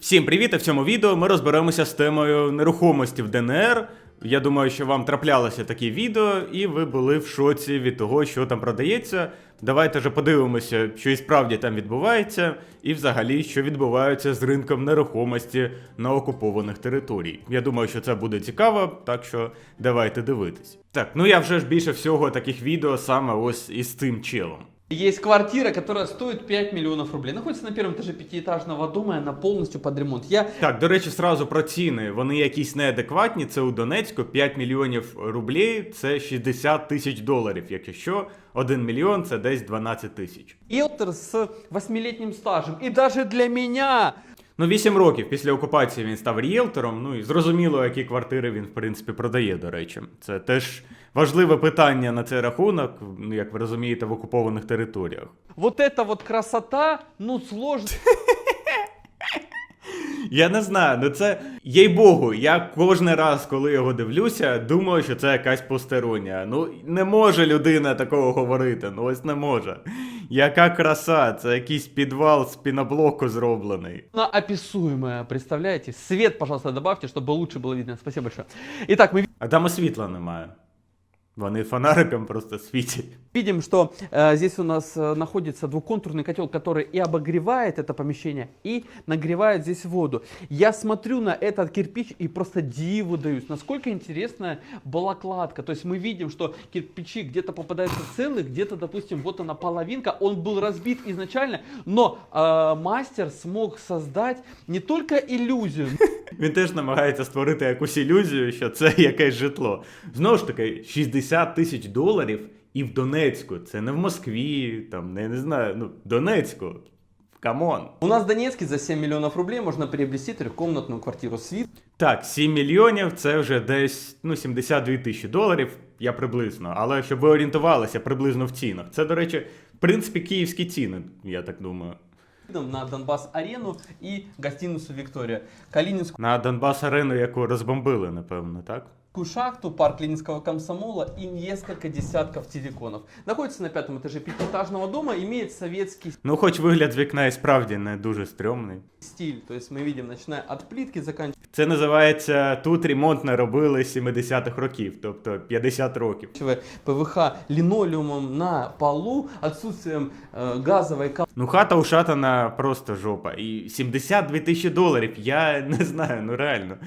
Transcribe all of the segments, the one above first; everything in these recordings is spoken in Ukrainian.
Всім привіт! І в цьому відео ми розберемося з темою нерухомості в ДНР. Я думаю, що вам траплялося такі відео, і ви були в шоці від того, що там продається. Давайте же подивимося, що і справді там відбувається, і взагалі, що відбувається з ринком нерухомості на окупованих територіях. Я думаю, що це буде цікаво, так що давайте дивитись. Так, ну я вже ж більше всього таких відео саме ось із цим челом. Есть квартира, которая стоит 5 миллионов рублей. Находится на первом этаже пятиэтажного дома, и она полностью под ремонт. Я Так, до речі, сразу про ціни. Вони якісь неадекватні. Це у Донецьку 5 мільйонів рублей, це 60 тисяч доларів. Якщо що, 1 мільйон це десь 12 тисяч. риэлтор с восьмилетним стажем. И даже для меня Ну, 8 років після окупації він став ріелтором. Ну і зрозуміло, які квартири він в принципі продає. До речі, це теж важливе питання на цей рахунок, ну як ви розумієте, в окупованих територіях. вот эта вот красота, ну сложно. Я не знаю, ну це їй Богу, я кожен раз, коли його дивлюся, думаю, що це якась постороння. Ну не може людина такого говорити. Ну ось не може. Яка краса, це якийсь підвал з піноблоку зроблений. описуемая, представляете? Свет, пожалуйста, добавьте, чтобы лучше было видно. Спасибо большое. Итак, мы А там і світла немає. Вони фонариком просто світять. видим, что э, здесь у нас э, находится двухконтурный котел, который и обогревает это помещение, и нагревает здесь воду. Я смотрю на этот кирпич и просто диву даюсь, насколько интересная балакладка. То есть мы видим, что кирпичи где-то попадаются целых, где-то, допустим, вот она половинка, он был разбит изначально, но э, мастер смог создать не только иллюзию, Він теж намагається створити якусь ілюзію, що це якесь житло. Знову ж таки, 60 тисяч доларів і в Донецьку. Це не в Москві, там, не, не знаю, ну, Донецьку. Камон. У нас в Донецке за 7 миллионов рублей можно приобрести трехкомнатную квартиру с видом Так, 7 мільйонів це вже десь ну, 72 тисячі доларів, я приблизно. Але щоб ви орієнтувалися приблизно в цінах. Це, до речі, в принципі, київські ціни, я так думаю. на Донбасс-арену и гостиницу «Виктория». Калининскую На Донбас арену, яку розбомбили, напевно, так? шахту, парк Ленинского комсомола и несколько десятков телеконов. Находится на пятом этаже пятиэтажного дома, имеет советский Ну, хоч вигляд з вікна і справді не дуже стрьомний. стиль. То есть мы видим, начиная от плитки, заканчивая Це називається тут ремонт не робили з 70-х років, тобто 50 років. ПВХ линолеумом на полу, отсутствием э, газовой Ну, хата ушатана просто жопа. І 72 тисячі доларів. Я не знаю, ну реально.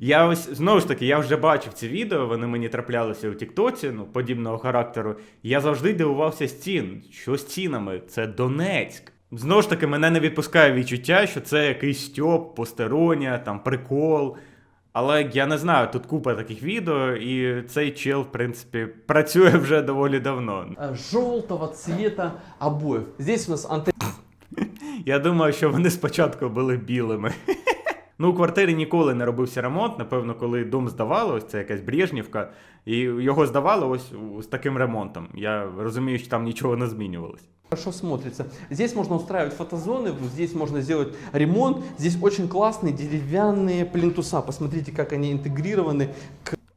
Я ось знову ж таки, я вже бачив ці відео, вони мені траплялися у Тіктоці, ну, подібного характеру. Я завжди дивувався з цін. Що з цінами? Це Донецьк. Знову ж таки, мене не відпускає відчуття, що це якийсь стьоп, постороння, там прикол. Але я не знаю, тут купа таких відео, і цей чел, в принципі, працює вже доволі давно. э, желтого цвета обоев. Здесь у нас антенна Я думаю, що вони спочатку були білими. Ну, у квартирі ніколи не робився ремонт. Напевно, коли дом здавали, ось це якась Брежнівка, і його здавали ось з таким ремонтом. Я розумію, що там нічого не змінювалось. хорошо смотрится. Здесь можно устраивать фотозоны, здесь можно сделать ремонт. Здесь очень классные деревянные плинтуса. Посмотрите, как они интегрированы.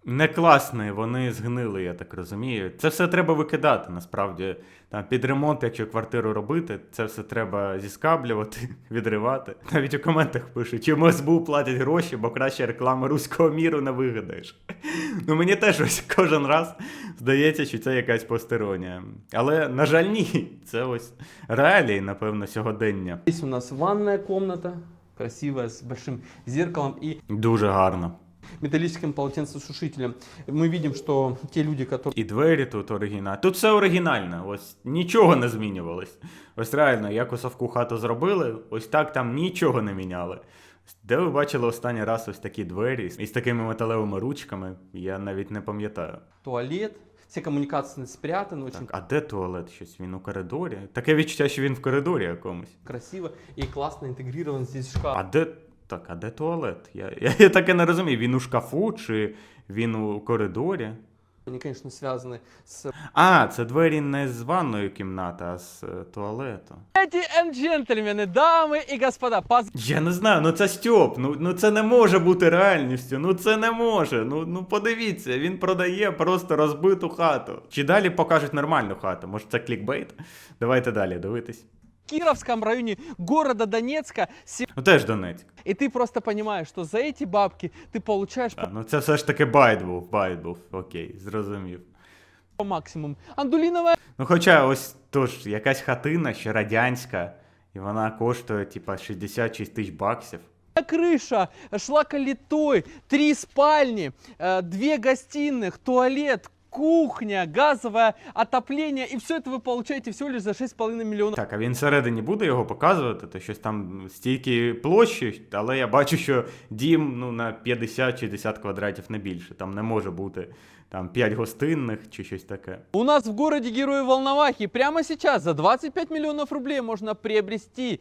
не класні, вони згнили, я так розумію. Це все треба викидати, насправді. Там під ремонт, якщо квартиру робити, це все треба зіскаблювати, відривати. Навіть у коментах пишуть, чому СБУ платять гроші, бо краще реклами руського міру не вигадаєш. Ну мені теж ось кожен раз здається, що це якась постеронія. Але, на жаль, ні. Це ось реалії, напевно, сьогодення. Здесь у нас ванная комната, красивая, с большим зеркалом и Дуже гарно металлическим полотенцесушителем. Мы видим, что те люди, которые І двері тут оригінальні. Тут все оригінальне, ось нічого не змінювалось. Ось реально, як у совку хату зробили, ось так там нічого не міняли. Де ви бачили останній раз ось такі двері із такими металевими ручками, я навіть не пам'ятаю. туалет, все коммуникации спрятаны, очень Так, а де туалет? Щось він у коридорі? Таке відчуття, що він в коридорі якомусь. красиво и классно интегрирован здесь шкаф. А де. Так, а де туалет? Я, я, я таке не розумію. Він у шкафу чи він у коридорі? Они, конечно, связаны с... А, це двері не з ванною кімнати, а з е, туалету. Леди и джентльмены, дамы и господа, поз... Я не знаю, ну це Стьоп, ну, ну це не може бути реальністю, ну це не може. Ну, ну подивіться, він продає просто розбиту хату. Чи далі покажуть нормальну хату? Може це клікбейт? Давайте далі дивитись. Кировском районе города Донецка. Се- Ну теж Донецьк. И ты просто понимаешь, что за эти бабки ты получаешь А, ну це все ж таки байт був, байт був. Окей, зрозумів. по максимуму. Андулиновая Ну, хоча ось тож якась хатина ще радянська, і вона коштує, типа, 66 тисяч баксів. крыша, шлаколитой, три спальни, э, две гостиных, туалет, кухня, газове отоплення, і все це ви получаете всього лише за 6,5 мільйонів. Так, а він всередині буде його показувати, то щось там стільки площі, але я бачу, що дім ну, на 50-60 квадратів не більше. Там не може бути там 5 гостинних чи щось таке. У нас в городе Герои Волновахи прямо сейчас за 25 миллионов рублей можно приобрести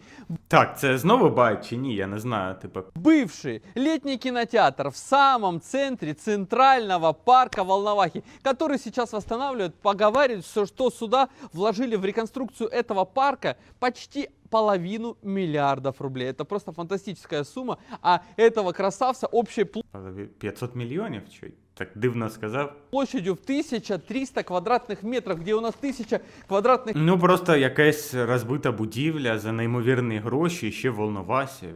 Так, це знову байт чи ні? Я не знаю. Типа, бывший летний кинотеатр в самом центре центрального парка Волновахи, который сейчас восстанавливают. Поговаривают, что сюда вложили в реконструкцию этого парка почти половину миллиардов рублей. Это просто фантастическая сумма. А этого красавца общей пл- 500 мільйонів? Чи так дивно сказав? площадью в 1300 квадратных метров, где у нас 1000 квадратных Ну просто якась розбита будівля за неймовірні гроші, і ще в Волновасі.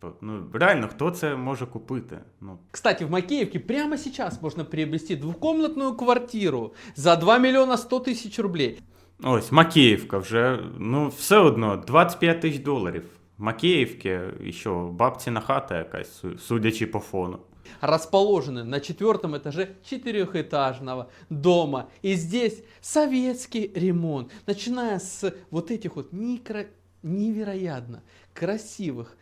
Типу, ну реально, хто це може купити? Ну Кстати, в Макеевке прямо сейчас можно приобрести двухкомнатную квартиру за 2 миллиона 100 тысяч рублей. ось Макеївка вже, ну все одно, 25 тисяч доларів. Макеївки, і що, бабціна хата якась, су- судячи по фону. расположены на четвертом этаже четырехэтажного дома. И здесь советский ремонт, начиная с вот этих вот микро, невероятно красивых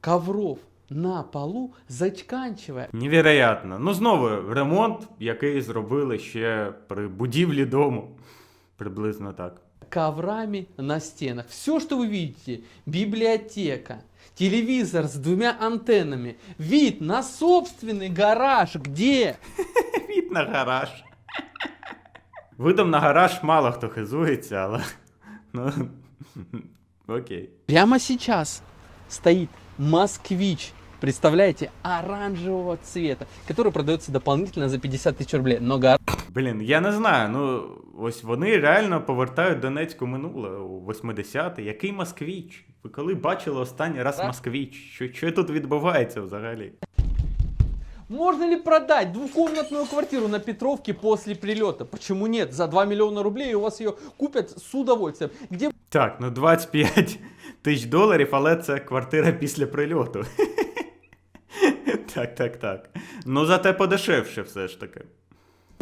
ковров на полу, заканчивая Невероятно. Ну знову ремонт, який зробили ще при будівлі дому. Приблизно так. коврами на стенах. Все, что вы видите, библиотека, телевизор с двумя антеннами, вид на собственный гараж, где Від на гараж. Видом на гараж мало хто хизується, але. Ну. Окей. Прямо сейчас стоит москвич, представляете, оранжевого цвета, который продается дополнительно за 50 тысяч рублей. Но гора Блін, я не знаю. Ну, ось вони реально повертають Донецьку минуле у 80-ті. Який москвіч? Ви коли бачили останній раз москвіч? Що, що тут відбувається взагалі? Можно ли продать двухкомнатную квартиру на Петровке после прилета? Почему нет? За 2 миллиона рублей у вас ее купят с удовольствием. Где Так, ну 25 тисяч доларів, але це квартира після прильоту. Так, так, так. Ну зате подешевше все ж таки.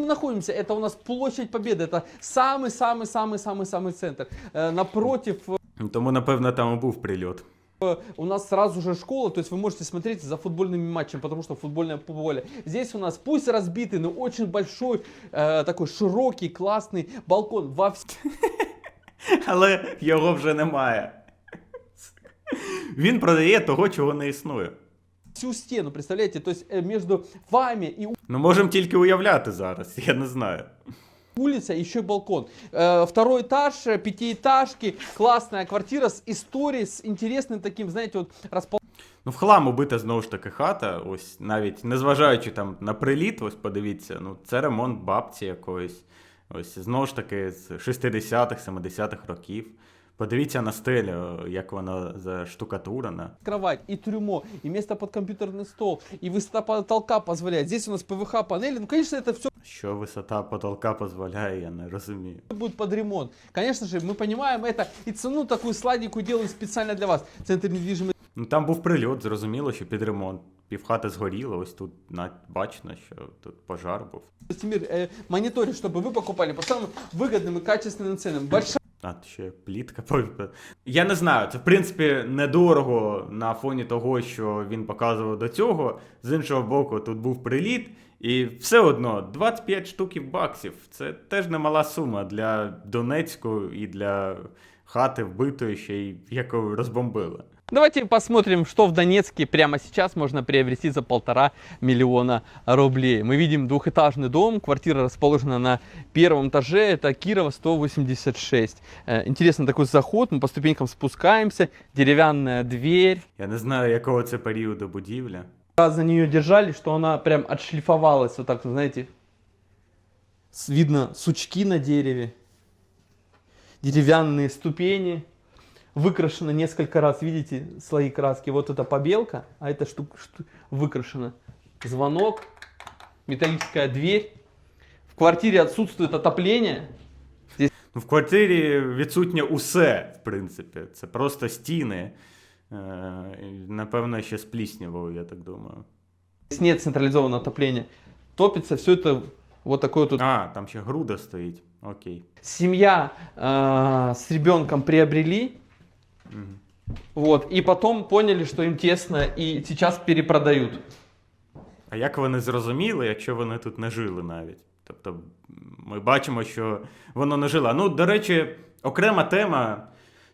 мы находимся? Это у нас площадь Победы. Это самый-самый-самый-самый-самый центр. Э, напротив Ну, Тому, напевно, там і був прильот. э, у нас сразу же школа, то есть вы можете смотреть за футбольными матчами, потому что футбольное поле. Здесь у нас пусть разбитый, но очень большой, э, такой широкий, классный балкон во вс- Але його вже немає. Він продає того, чого не існує. всю стену, представляете? То есть э, между вами и Ну, можемо тільки уявляти зараз, я не знаю. улица еще и балкон. Э, второй этаж, э, пятиэтажки, классная квартира с историей, с интересным таким, знаете, вот расположением. Ну, в хлам убита знову ж таки хата, ось навіть незважаючи там на приліт, ось подивіться, ну це ремонт бабці якоїсь. Ось знову ж таки з 60-х, 70-х років. Подивіться на стелю, як вона заштукатурена. кровать, и трюмо, и место под компьютерный стол, и высота потолка позволяет. Здесь у нас ПВХ-панели. Ну, конечно, это все Що висота потолка дозволяє, я не розумію. будет под ремонт. Конечно же, мы понимаем это. И цену такую сладенькую делаем специально для вас. Центр недвижимости Ну там був прильот, зрозуміло, що під ремонт. Півхати згоріло, ось тут на- бачно, що тут пожар був. мир э, мониторит, чтобы вы покупали по самым выгодным и качественным ценам. Большая А, ще плітка. Я не знаю, це в принципі недорого на фоні того, що він показував до цього. З іншого боку, тут був приліт, і все одно 25 штуків баксів. Це теж немала сума для Донецьку і для хати вбитої, ще й якою розбомбили. Давайте посмотрим, что в Донецке прямо сейчас можно приобрести за полтора миллиона рублей. Мы видим двухэтажный дом, квартира расположена на первом этаже, это Кирова 186. Э, Интересный такой заход, мы по ступенькам спускаемся, деревянная дверь. Я не знаю, якого це періоду будівля. Раз за нее держали, что она прям отшлифовалась, вот так, знаете, видно сучки на дереве, деревянные ступени выкрашена несколько раз. Видите, слои краски. Вот это побелка, а это штука шту- выкрашена. Звонок, металлическая дверь. В квартире отсутствует отопление. Ну, в квартирі відсутнє усе, в принципі. Це просто стіни. Е, і, напевно, ще з пліснявою, я так думаю. Здесь нет централизованного отопления. Топится все это вот такое тут. А, там ще груда стоїть. Окей. Семья э, с ребенком приобрели. Мгм. Вот, и потом поняли, что им тесно, и сейчас перепродают. А як вони зрозуміли, якщо вони тут не жили навіть? Тобто ми бачимо, що воно не жило. Ну, до речі, окрема тема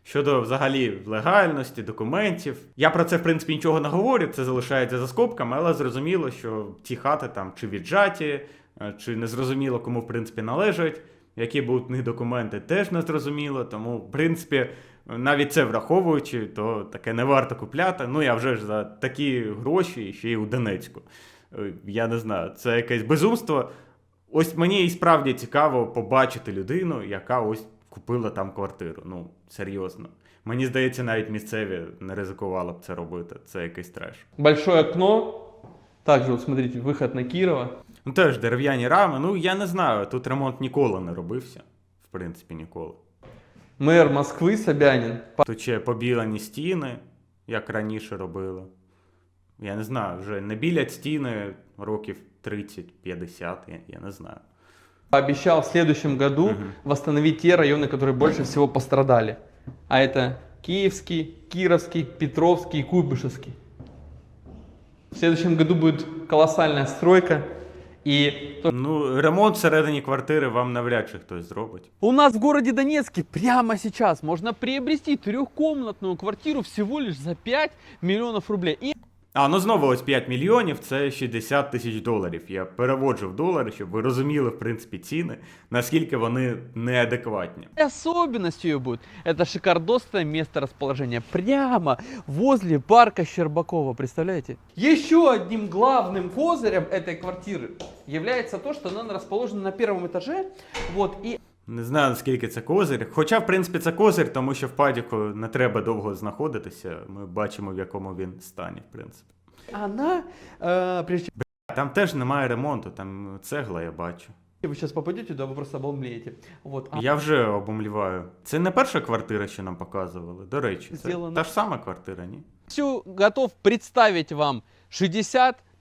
щодо взагалі легальності, документів. Я про це, в принципі, нічого не говорю, це залишається за скобками, але зрозуміло, що ці хати там чи віджаті, е, чи не зрозуміло, кому в принципі належать. Які будуть них документи, теж не зрозуміло. Тому, в принципі, навіть це враховуючи, то таке не варто купляти. Ну, я вже ж за такі гроші ще й у Донецьку. Е, Я не знаю, це якесь безумство. Ось мені і справді цікаво побачити людину, яка ось купила там квартиру. Ну, серйозно. Мені здається, навіть місцеві не ризикували б це робити. Це якийсь треш. Большое окно. Также, вот смотрите, выход на Кирова. Ну теж дерев'яні рами. Ну я не знаю, тут ремонт ніколи не робився. В принципі, ніколи. Мэр Москвы Собянин. Тут ще побілені стіни, як раніше робили. Я не знаю, вже не білять стіни років 30-50, я, я не знаю. Пообещал в следующем году Мгм. восстановить те районы, которые больше всего пострадали. А это Киевский, Кировский, Петровский и Куйбышевский. В следующем году будет колоссальная стройка. То- Ну, ремонт всередині квартири вам навряд чи хтось зробить. у нас в городе Донецке прямо сейчас можно приобрести трехкомнатную квартиру всего лишь за 5 миллионов рублей. И А, ну знову ось 5 мільйонів це 60 тисяч доларів. Я переводжу в долари, щоб ви розуміли, в принципі, ціни, наскільки вони неадекватні. особенностью ее будет это шикардосное место расположения прямо возле парка Щербакова, представляете? Еще одним главным козырем этой квартиры является то, что она расположена на первом этаже, вот, и Не знаю, наскільки це козир. Хоча, в принципі, це козир, тому що в падіку не треба довго знаходитися. Ми бачимо, в якому він стані, в принципі. она, э, прежде Там теж немає ремонту, там цегла я бачу. чем вы сейчас попадете туда, вы просто обомлеете. Вот, а Я вже обумліваю. Це не перша квартира, що нам показували. До речі, це Зроблено. та ж сама квартира, ні? Всю готов представить вам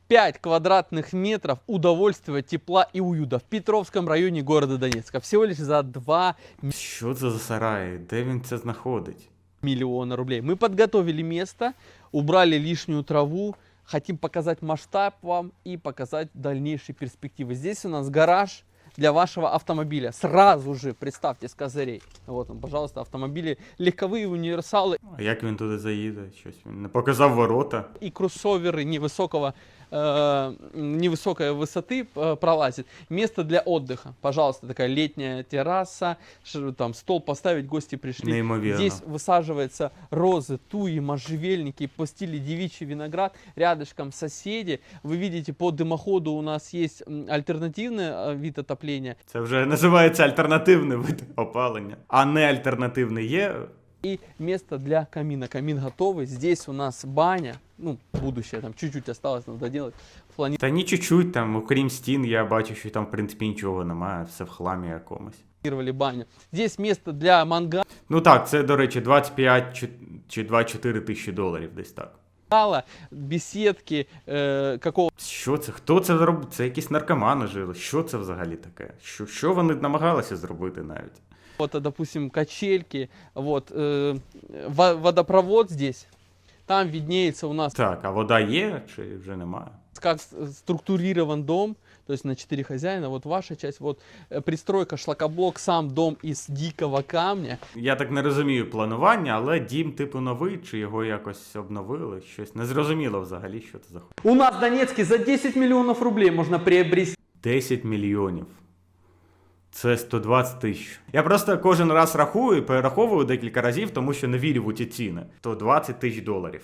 65 квадратных метров удовольствия, тепла и уюта в Петровском районе города Донецка. Всего лишь за 2 Що це за сарай? Де він це знаходить? миллиона рублей. Мы подготовили место, убрали лишнюю траву, хотим показать масштаб вам и показать дальнейшие перспективы. Здесь у нас гараж для вашего автомобиля. Сразу же представьте с козырей. Вот он, пожалуйста, автомобили легковые, универсалы А як він туди заїде? Щось він не показав ворота. и кроссоверы невысокого, э, невысокой высоты э, пролазит. Место для отдыха. Пожалуйста, такая летняя терраса, ш- там стол поставить, гости пришли. Неймовірно. Здесь высаживаются розы, туи, можжевельники, по стиле девичий виноград. Рядышком соседи. Вы видите, по дымоходу у нас есть м, альтернативный э, вид отопления. Це вже називається альтернативний вид опалення. А не альтернативний є. И место для камина. Камин готовый. Здесь у нас баня. Ну, будущее, там чуть-чуть осталось, надо доделать. В Та ні чуть-чуть там, окрім стін, я бачу, що там, в принципі, нічого немає, все в хламі якомусь. планировали баню. Здесь место для манга. Ну так, це, до речі, 25 чи- чи 24 тисячі доларів десь так. Беседки, е, какого Що це? Хто це зробив? Це якісь наркомани жили. Що це взагалі таке? Що, що вони намагалися зробити навіть? то допустим, качельки, вот, е, водопровод здесь. Там виднеется у нас, Так, а вода є чи вже немає? как структурирован дом, то есть на 4 хозяина, вот ваша часть, вот э, пристройка, шлакоблок, сам дом із дикого камня. Я так не розумію планування, але дім типу новий, чи його якось обновили, щось незрозуміло взагалі, що це за. У нас в Донецьке за 10 мільйонів рублей можна приобрести 10 мільйонів. Це 120 тисяч. Я просто кожен раз рахую, перераховую декілька разів, тому що не вірю в ті ціни. 120 тисяч доларів.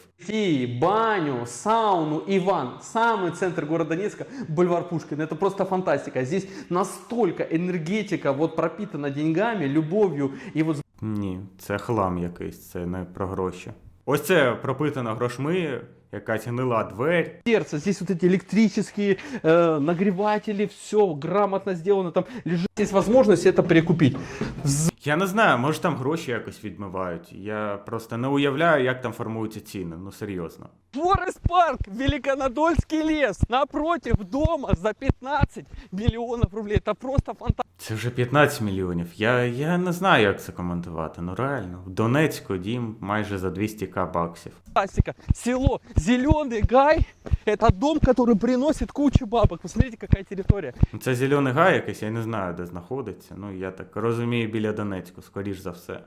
баню, сауну, Иван. Самый центр города Донецка, бульвар Пушкина. Это просто фантастика. Здесь настолько энергетика вот пропитана деньгами, любовью и вот Ні, це хлам якийсь, це не про гроші. Ось це пропитано грошми, якась гнила дверь. сердце. Здесь вот эти электрические э, нагреватели, все грамотно сделано. Там лежит. Есть возможность это прикупить. Я не знаю, може там гроші якось відмивають. Я просто не уявляю, як там формуються ціни. Ну серйозно. Форест парк, Великонадольский лес, напротив дома за 15 миллионов рублей. Это просто фантастика. Це вже 15 мільйонів. Я, я не знаю, як це коментувати. Ну реально. В Донецьку дім майже за 200к баксів. Село Зеленый Гай, это дом, который приносит кучу бабок. Посмотрите, какая территория. Ну, Це зелений гай якийсь, я не знаю, де знаходиться. Ну я так розумію, біля Донецьку, скоріш за все.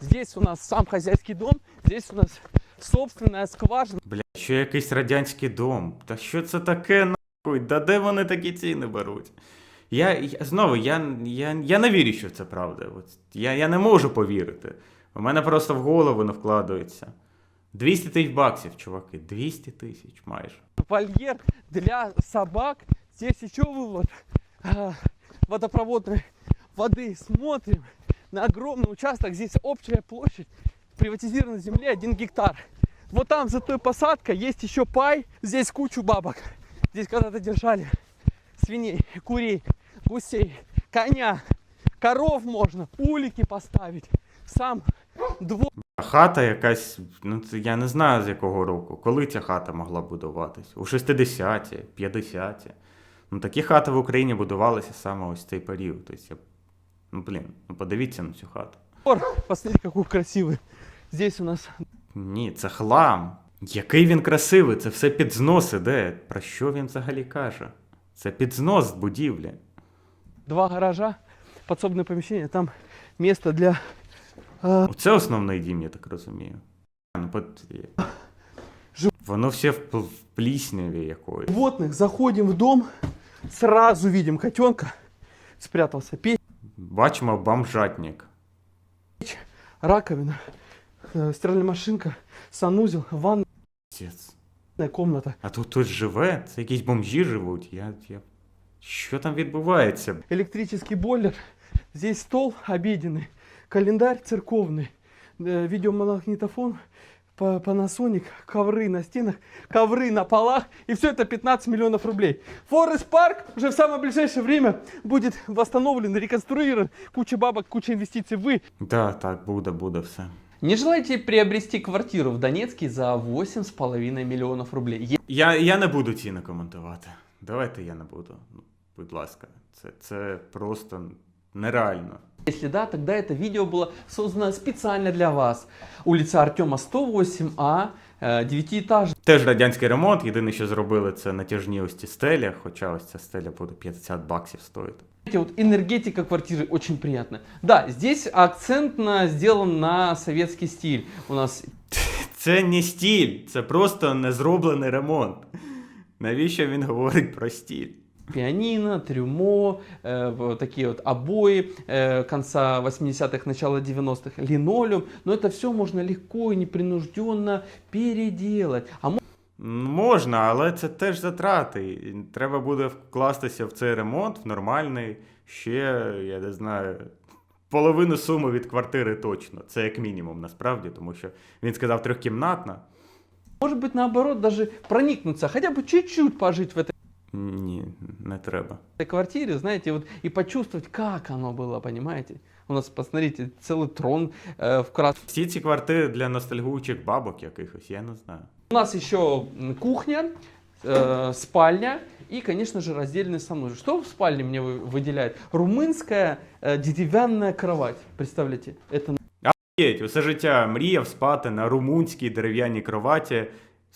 Здесь у нас сам хозяйский дом, здесь у нас собственная скважина. Бля, що якийсь радянський дом. Та що це таке нахуй? Да де вони такі ціни беруть? Я, я знову, я, я, я не вірю, що це правда. От, я, я не можу повірити. У мене просто в голову не вкладається. 200 тисяч баксів, чуваки, 200 тисяч майже. вольер для собак. Здесь еще вывод водопроводной воды. Смотрим на огромный участок. Здесь общая площадь приватизированной земли 1 гектар. Вот там за той посадкой есть еще пай. Здесь кучу бабок. Здесь когда-то держали свиней, курей, гусей, коня, коров можно, улики поставить. Сам двор. Хата якась, ну це я не знаю з якого року. Коли ця хата могла будуватись? У 60-ті, 50-ті. Ну такі хати в Україні будувалися саме ось цей період. Тобто. Ну блін, ну подивіться на цю хату. Посмотрите, какой красивый. Здесь у нас Ні, це хлам. Який він красивий, це все під знос іде. Про що він взагалі каже? Це під знос будівлі. два гаража, подсобное помещение. Там место для а, Це основний дім, я так розумію. Ну, под... Жу- Воно все в, пл- в плісняві якоїсь. животных. Заходим в дом, сразу видим котенка. Спрятался печь, Бачимо бомжатник. раковина, э, стиральная машинка, санузел, ванная Пиздец. комната. А тут хтось живе, це якісь бомжі живуть. Я, я... Що там відбувається? Электрический бойлер. Здесь стол обеденный, календарь церковный, э, видеомагнитофон, па- Panasonic, ковры на стенах, ковры на полах. И все это 15 миллионов рублей. Форест парк уже в самое ближайшее время будет восстановлен, реконструирован. Куча бабок, куча инвестиций. Вы Да, так, буде, буде все. не желаете приобрести квартиру в Донецке за 8,5 миллионов рублей? Я, я не буду ціни коментувати. Давайте я не буду. Ну, будь ласка, це, це просто нереально. Если да, тогда это видео было создано специально для вас. Улица Артема 108А, э, девятиэтажный Теж радянський ремонт. Єдине, що зробили, це натяжні ось ці стелі, хоча ось ця стеля буде 50 баксів стоїти. Знаете, вот энергетика квартиры очень приятная. Да, здесь акцент на, сделан на советский стиль. У нас Це не стіль, це просто незроблений ремонт. Навіщо він говорить про стіль? пианино, трюмо, э, вот такие вот обои э, конца 80-х, начала 90-х, линолеум. Но это все можно легко и непринужденно переделать. А мо- М, Можна, але це теж затрати. І Треба буде вкластися в цей ремонт, в нормальний, ще, я не знаю, половину суми від квартири точно. Це як мінімум, насправді, тому що він сказав трьохкімнатна. может быть, наоборот, даже проникнуться, хотя бы чуть-чуть пожить в этой Ні, не треба. квартире, знаете, вот и почувствовать, как оно было, понимаете? У нас, посмотрите, целый трон э, в красном. Всі ці квартири для ностальгуючих бабок якихось, я не знаю. У нас еще м, кухня, э, спальня и, конечно же, раздельный санузел. Что в спальне мне вы- выделяет? Румынская э, деревянная кровать. Представляете? Это Єть, усе життя мріяв спати на румунській дерев'яній кроваті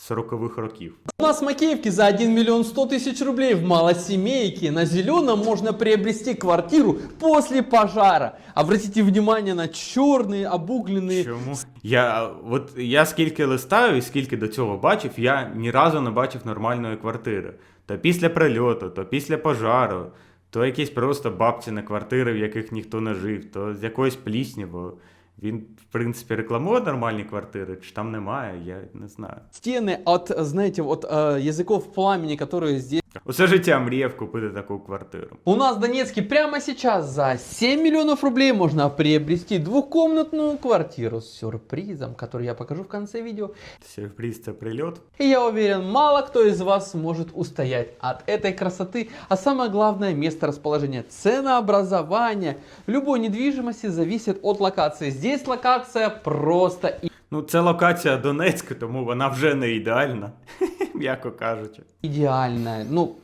40-х років. У нас в Макеевке за 1 миллион 100 тысяч рублей в малосемейке на Зеленом можно приобрести квартиру после пожара. Обратите внимание на черные обугленные Чому? Я, от, я скільки листаю і скільки до цього бачив, я ні разу не бачив нормальної квартири. То після прильоту, то після пожару, то якісь просто бабціни квартири, в яких ніхто не жив, то з якоюсь пліснявою. Він, в принципі, рекламує нормальні квартири, чи там немає, я не знаю. стены от, знаете, от э, языков пламени, которые здесь Усе життя мріяв купити таку квартиру. У нас в Донецке прямо сейчас за 7 миллионов рублей можно приобрести двухкомнатную квартиру с сюрпризом, который я покажу в конце видео. Сюрприз це прильот. И я уверен, мало кто из вас сможет устоять от этой красоты. А самое главное, место расположения, ценообразование любой недвижимости зависит от локации. Здесь локация просто и- Ну, це локація Донецька, тому вона вже не ідеальна, м'яко кажучи. идеальная. Ну,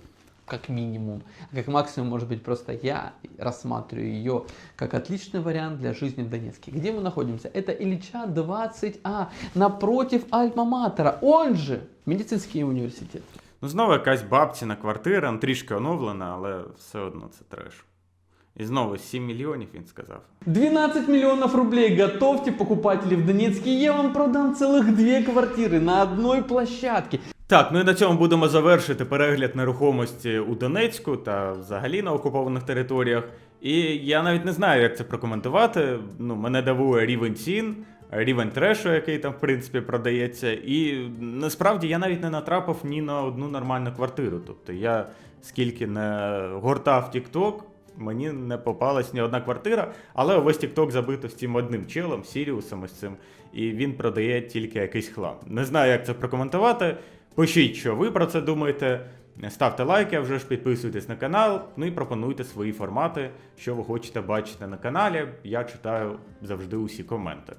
как минимум. Как максимум, может быть, просто я рассматриваю ее как отличный вариант для жизни в Донецке. Где мы находимся? Это Ильича 20А, напротив Альма-Матера, он же медицинский университет. Ну, знову якась бабціна квартира, ну, трішки оновлена, але все одно це треш. І знову 7 мільйонів він сказав. 12 миллионов рублей готовьте, покупатели в Донецке. Я вам продам целых две квартиры на одной площадке. Так, ну і на цьому будемо завершити перегляд нерухомості у Донецьку та взагалі на окупованих територіях. І я навіть не знаю, як це прокоментувати. Ну, мене дивує рівень цін, рівень трешу, який там в принципі продається. І насправді я навіть не натрапив ні на одну нормальну квартиру. Тобто я скільки не гортав TikTok, мені не попалась ні одна квартира, але увесь TikTok забито з цим одним челом, Сіріусом ось цим, і він продає тільки якийсь хлам. Не знаю, як це прокоментувати. Пишіть, що ви про це думаєте. Ставте лайки, а вже ж підписуйтесь на канал, ну і пропонуйте свої формати, що ви хочете бачити на каналі. Я читаю завжди усі коменти.